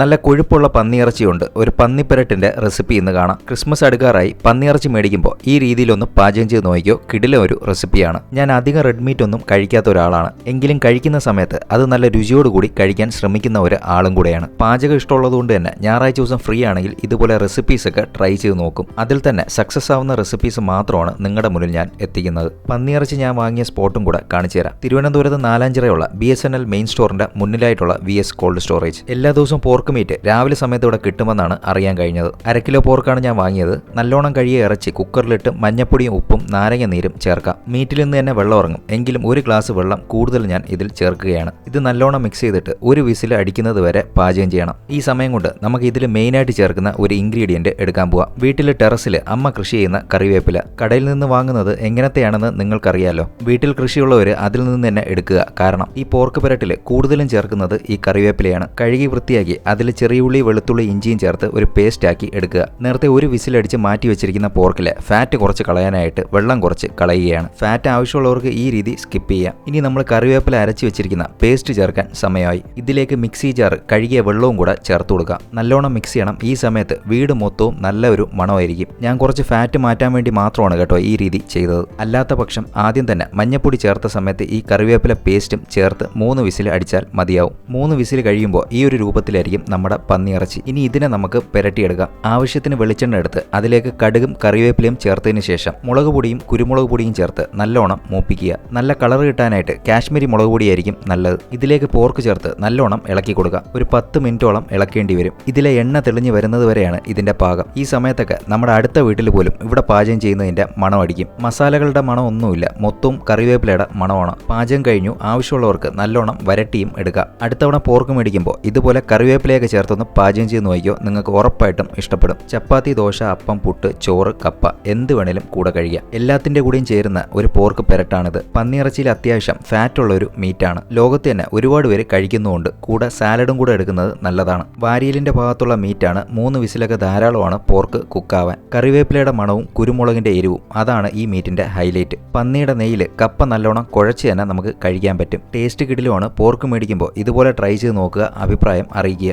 നല്ല കൊഴുപ്പുള്ള പന്നിയിറച്ചിയുണ്ട്. ഒരു പന്നിപ്പരട്ടിന്റെ റെസിപ്പി ഇന്ന് കാണാം. ക്രിസ്മസ് അടുക്കാറായി പന്നിയിറച്ചി മേടിക്കുമ്പോൾ ഈ രീതിയിലൊന്ന് പാചകം ചെയ്ത് നോക്കിയോ കിടില ഒരു റെസിപ്പിയാണ് ഞാൻ അധികം റെഡ് മീറ്റ് ഒന്നും കഴിക്കാത്ത ഒരാളാണ്. എങ്കിലും കഴിക്കുന്ന സമയത്ത് അത് നല്ല രുചിയോടുകൂടി കഴിക്കാൻ ശ്രമിക്കുന്ന ഒരു ആളും കൂടെയാണ്. പാചകം ഇഷ്ടമുള്ളതുകൊണ്ട് തന്നെ ഞായറാഴ്ച ദിവസം ഫ്രീ ആണെങ്കിൽ ഇതുപോലെ റെസിപ്പീസ് ഒക്കെ ട്രൈ ചെയ്ത് നോക്കും. അതിൽ തന്നെ സക്സസ് ആവുന്ന റെസിപ്പീസ് മാത്രമാണ് നിങ്ങളുടെ മുന്നിൽ ഞാൻ എത്തിക്കുന്നത്. പന്നിയിറച്ചി ഞാൻ വാങ്ങിയ സ്പോട്ടും കൂടെ കാണിച്ചു തരാം. തിരുവനന്തപുരത്ത് നാലാഞ്ചിറയുള്ള B S N L main സ്റ്റോറിന്റെ മുന്നിലായിട്ടുള്ള വി എസ് കോൾഡ് സ്റ്റോറേജ് എല്ലാ ദിവസവും പോർക്ക് മീറ്റ് രാവിലെ സമയത്ത് ഇവിടെ കിട്ടുമെന്നാണ് അറിയാൻ കഴിഞ്ഞത്. അര കിലോ പോർക്കാണ് ഞാൻ വാങ്ങിയത്. നല്ലോണം കഴിയെ ഇറച്ചി കുക്കറിലിട്ട് മഞ്ഞപ്പൊടിയും ഉപ്പും നാരങ്ങ നീരും ചേർക്കാം. മീറ്റിൽ നിന്ന് തന്നെ വെള്ളം ഉറങ്ങും എങ്കിലും ഒരു ഗ്ലാസ് വെള്ളം കൂടുതൽ ഞാൻ ഇതിൽ ചേർക്കുകയാണ്. ഇത് നല്ലോണം മിക്സ് ചെയ്തിട്ട് ഒരു വിസിൽ അടിക്കുന്നത് വരെ പാചകം ചെയ്യണം. ഈ സമയം കൊണ്ട് നമുക്ക് ഇതിൽ മെയിനായിട്ട് ചേർക്കുന്ന ഒരു ഇൻഗ്രീഡിയന്റ് എടുക്കാൻ പോവാം. വീട്ടിലെ ടെറസിൽ അമ്മ കൃഷി ചെയ്യുന്ന കറിവേപ്പില. കടയിൽ നിന്ന് വാങ്ങുന്നത് എങ്ങനത്തെയാണെന്ന് നിങ്ങൾക്കറിയാലോ. വീട്ടിൽ കൃഷിയുള്ളവർ അതിൽ നിന്ന് തന്നെ എടുക്കുക. കാരണം ഈ പോർക്ക് പെരട്ടിൽ കൂടുതലും ചേർക്കുന്നത് ഈ കറിവേപ്പിലയാണ്. കഴുകി വൃത്തിയാക്കി അതിൽ ചെറിയ ഉള്ളി വെളുത്തുള്ളി ഇഞ്ചിയും ചേർത്ത് ഒരു പേസ്റ്റ് ആക്കി എടുക്കുക. നേരത്തെ ഒരു വിസിലടിച്ച് മാറ്റി വെച്ചിരിക്കുന്ന പോർക്കിലെ ഫാറ്റ് കുറച്ച് കളയാനായിട്ട് വെള്ളം കുറച്ച് കളയുകയാണ്. ഫാറ്റ് ആവശ്യമുള്ളവർക്ക് ഈ രീതി സ്കിപ്പ് ചെയ്യാം. ഇനി നമ്മൾ കറിവേപ്പില അരച്ച് വെച്ചിരിക്കുന്ന പേസ്റ്റ് ചേർക്കാൻ സമയമായി. ഇതിലേക്ക് മിക്സി ജാർ കഴുകിയ വെള്ളവും കൂടെ ചേർത്ത് കൊടുക്കാം. നല്ലോണം മിക്സ് ചെയ്യണം. ഈ സമയത്ത് വീട് മൊത്തവും നല്ല ഒരു മണമായിരിക്കും. ഞാൻ കുറച്ച് ഫാറ്റ് മാറ്റാൻ വേണ്ടി മാത്രമാണ് കേട്ടോ ഈ രീതി ചെയ്തത്. അല്ലാത്ത പക്ഷം ആദ്യം തന്നെ മഞ്ഞപ്പൊടി ചേർത്ത സമയത്ത് ഈ കറിവേപ്പില പേസ്റ്റും ചേർത്ത് മൂന്ന് വിസിൽ അടിച്ചാൽ മതിയാവും. മൂന്ന് വിസിൽ കഴിയുമ്പോൾ ഈ ഒരു രൂപത്തിലായിരിക്കും നമ്മുടെ പന്നിയിറച്ചി ഇനി ഇതിനെ നമുക്ക് പുരട്ടിയെടുക്കാം. ആവശ്യത്തിന് വെളിച്ചെണ്ണ എടുത്ത് അതിലേക്ക് കടുകും കറിവേപ്പിലയും ചേർത്തതിന് ശേഷം മുളക് പൊടിയും കുരുമുളക് പൊടിയും ചേർത്ത് നല്ലോണം മൂപ്പിക്കുക. നല്ല കളർ കിട്ടാനായിട്ട് കാശ്മീരി മുളക് പൊടിയായിരിക്കും നല്ലത്. ഇതിലേക്ക് പോർക്ക് ചേർത്ത് നല്ലോണം ഇളക്കി കൊടുക്കുക. ഒരു പത്ത് മിനിറ്റോളം ഇളക്കേണ്ടി വരും. ഇതിലെ എണ്ണ തെളിഞ്ഞു വരുന്നത് വരെയാണ് ഇതിന്റെ പാകം. ഈ സമയത്തൊക്കെ നമ്മുടെ അടുത്ത വീട്ടിൽ പോലും ഇവിടെ പാചകം ചെയ്യുന്നതിന്റെ മണം അടിക്കും. മസാലകളുടെ മണം ഒന്നുമില്ല. മൊത്തവും കറിവേപ്പിലയുടെ മണമാണ്. പാചകം കഴിഞ്ഞു. ആവശ്യമുള്ളവർക്ക് നല്ലോണം വരട്ടിയും എടുക്കുക അടുത്തവണ പോർക്ക് മേടിക്കുമ്പോൾ ഇതുപോലെ കറിവേപ്പിലയൊക്കെ ചേർത്തൊന്ന് പാചകം ചെയ്ത് നോക്കിയോ നിങ്ങൾക്ക് ഉറപ്പായിട്ടും ഇഷ്ടപ്പെടും. ചപ്പാത്തി ദോശ അപ്പം പുട്ട് ചോറ് കപ്പ എന്ത് വേണേലും കൂടെ കഴിയുക എല്ലാത്തിന്റെ കൂടെയും ചേരുന്ന ഒരു പോർക്ക് പെരട്ടാണിത്. പന്നിയിറച്ചിയിൽ അത്യാവശ്യം ഫാറ്റ് ഉള്ള ഒരു മീറ്റാണ്. ലോകത്ത് തന്നെ ഒരുപാട് പേര് കഴിക്കുന്നുമുണ്ട്. കൂടെ സാലഡും കൂടെ എടുക്കുന്നത് നല്ലതാണ്. വാരിയലിന്റെ ഭാഗത്തുള്ള മീറ്റാണ്. മൂന്ന് വിസിലൊക്കെ ധാരാളമാണ് പോർക്ക് കുക്കാവാൻ. കറിവേപ്പിലയുടെ മണവും കുരുമുളകിന്റെ എരിവും. അതാണ് ഈ മീറ്റിന്റെ ഹൈലൈറ്റ്. പന്നിയുടെ നെയ്യിൽ കപ്പ നല്ലോണം കുഴച്ച് തന്നെ നമുക്ക് കഴിക്കാൻ പറ്റും. ടേസ്റ്റ് കിടിലുമാണ്. പോർക്ക് മേടിക്കുമ്പോൾ ഇതുപോലെ ട്രൈ ചെയ്ത് നോക്കുക. അഭിപ്രായം അറിയിക്കുക.